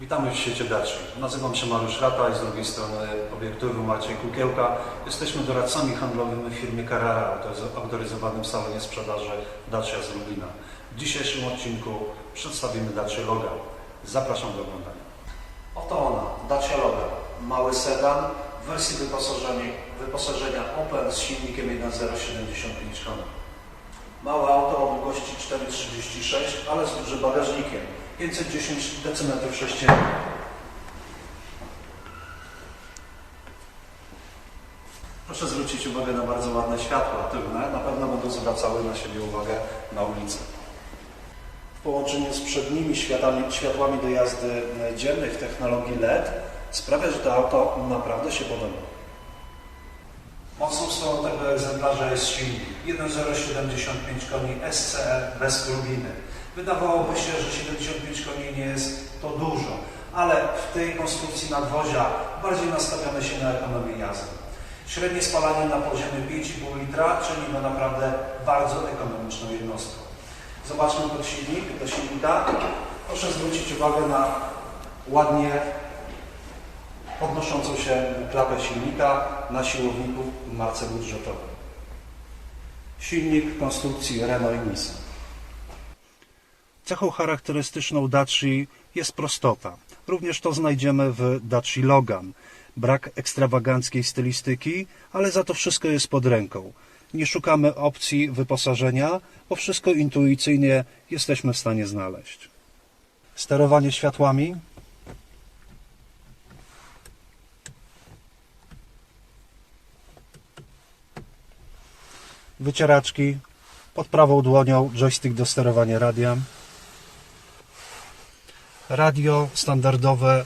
Witamy w świecie Daci. Nazywam się Mariusz Rata i z drugiej strony obiektywu Maciej Kukiełka. Jesteśmy doradcami handlowymi w firmie Carrara, autoryzowanym salonie sprzedaży Dacia z Lublina. W dzisiejszym odcinku przedstawimy Dacia Logan. Zapraszam do oglądania. Oto ona, Dacia Logan. Mały sedan w wersji wyposażenia, wyposażenia Opel z silnikiem 1.0 75 koni. Małe auto o długości 4,36, ale z dużym bagażnikiem. 510 cm3. Proszę zwrócić uwagę na bardzo ładne światła tylne. Na pewno będą zwracały na siebie uwagę na ulicy. W połączeniu z przednimi światłami, światłami do jazdy e, dziennej w technologii LED sprawia, że to auto naprawdę się podoba. Mocną stroną tego egzemplarza jest silnik 1.075 koni SCE bez turbiny. Wydawałoby się, że 75 koni nie jest to dużo, ale w tej konstrukcji nadwozia bardziej nastawiamy się na ekonomię jazdy. Średnie spalanie na poziomie 5,5 litra czyni go naprawdę bardzo ekonomiczną jednostką. Zobaczmy pod silnik, do silnika. Proszę zwrócić uwagę na ładnie podnoszącą się klapę silnika na siłowniku marce budżetowej. Silnik konstrukcji Renault i Nissan. Cechą charakterystyczną Daci jest prostota. Również to znajdziemy w Daci Logan. Brak ekstrawaganckiej stylistyki, ale za to wszystko jest pod ręką. Nie szukamy opcji wyposażenia, bo wszystko intuicyjnie jesteśmy w stanie znaleźć. Sterowanie światłami wycieraczki, pod prawą dłonią joystick do sterowania radiem. Radio standardowe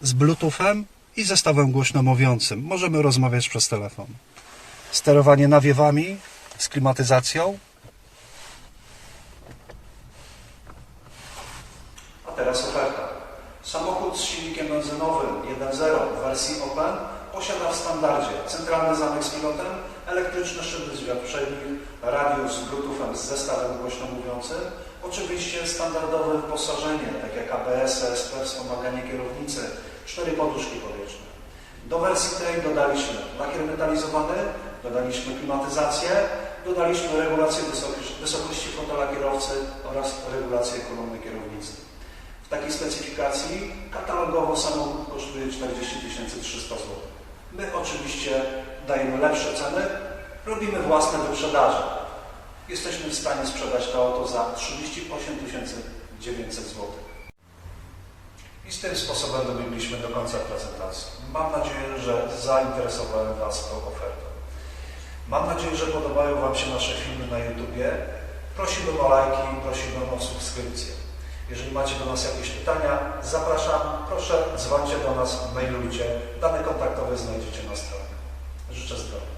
z Bluetoothem i zestawem głośno mówiącym. Możemy rozmawiać przez telefon. Sterowanie nawiewami z klimatyzacją. A teraz oferta. Samochód z silnikiem benzynowym 1.0 w wersji Open posiada w standardzie centralny zamek z pilotem, elektryczny szyby z wiatr przednich, z Bluetoothem z zestawem głośno mówiącym, oczywiście standardowe wyposażenie, tak jak ABS, ESP, wspomaganie kierownicy, cztery poduszki powietrzne. Do wersji tej dodaliśmy lakier metalizowany, dodaliśmy klimatyzację, dodaliśmy regulację wysokości fotela kierowcy oraz regulację kolumny kierownicy. Takiej specyfikacji katalogowo samochód kosztuje 40 300 zł. My oczywiście dajemy lepsze ceny, robimy własne wyprzedaże. Jesteśmy w stanie sprzedać to auto za 38 900 zł. I z tym sposobem dobiegliśmy do końca prezentacji. Mam nadzieję, że zainteresowałem Was tą ofertą. Mam nadzieję, że podobają Wam się nasze filmy na YouTubie. Prosiłbym o lajki, prosiłbym o subskrypcję. Jeżeli macie do nas jakieś pytania, zapraszam. Proszę, dzwońcie do nas, mailujcie. Dane kontaktowe znajdziecie na stronie. Życzę zdrowia.